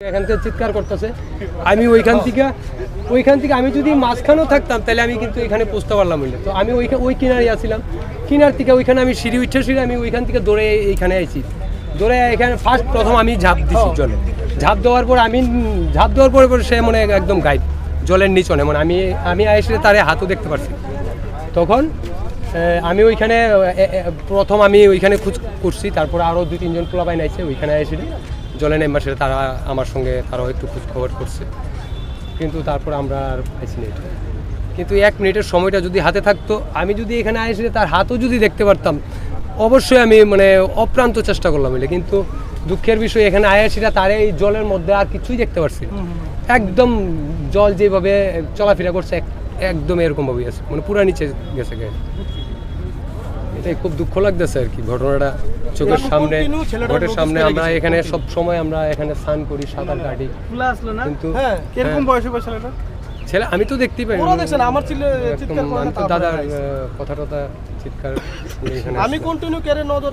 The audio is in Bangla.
এখান থেকে চিৎকার করতেছে। আমি ওইখান থেকে ওইখান থেকে আমি যদি মাঝখানেও থাকতাম তাহলে আমি কিন্তু এখানে পৌঁছতে পারলাম বললে তো আমি ওইখানে ওই কিনারে আসছিলাম কিনার থেকে ওইখানে আমি সিঁড়ি উঠে সিঁড়ি আমি ওইখান থেকে দৌড়ে এইখানে আইছি। দৌড়ে এখানে ফার্স্ট প্রথম আমি ঝাঁপ দিছি জলে। ঝাঁপ দেওয়ার পর আমি ঝাঁপ দেওয়ার পরে পরে সে মনে একদম গাইড জলের নিচনে মানে আমি আমি এসে তারে হাতও দেখতে পারছি। তখন আমি ওইখানে প্রথম আমি ওইখানে খোঁজ করছি। তারপরে আরও দুই তিনজন পোলাবাই নাইছে ওইখানে এসে। জলে নেমবার সেটা তারা আমার সঙ্গে, তারাও একটু খোঁজ খবর করছে। কিন্তু তারপর আমরা আর পাইছি না এটা। কিন্তু এক মিনিটের সময়টা যদি হাতে থাকতো, আমি যদি এখানে এসে তার হাতও যদি দেখতে পারতাম, অবশ্যই আমি মানে অপ্রান্ত চেষ্টা করলাম এটা। কিন্তু দুঃখের বিষয়, এখানে আয়াসিরা তার এই জলের মধ্যে আর কিছুই দেখতে পারছি একদম জল যেভাবে চলাফেরা করছে, এক- একদম এরকম ভাবেই আছে। মানে পুরা নিচে গেছে গায়ে এটাই খুব দুঃখ লাগতেছে আর কি। ঘটনাটা চোখের সামনে ঘটের সামনে আমরা এখানে। সব সময় আমরা এখানে স্নান করি সাঁতার কাটি। খুলে আসলো না? কিন্তু হ্যাঁ কীরকম হ্যাঁ, বয়স ছেলেটা ছেলে আমি তো দেখতেই পাই দেখছেন আমার ছিল দাদার কথা টথা চিৎকার আমি কন্টিনিউ কেড়ে নজর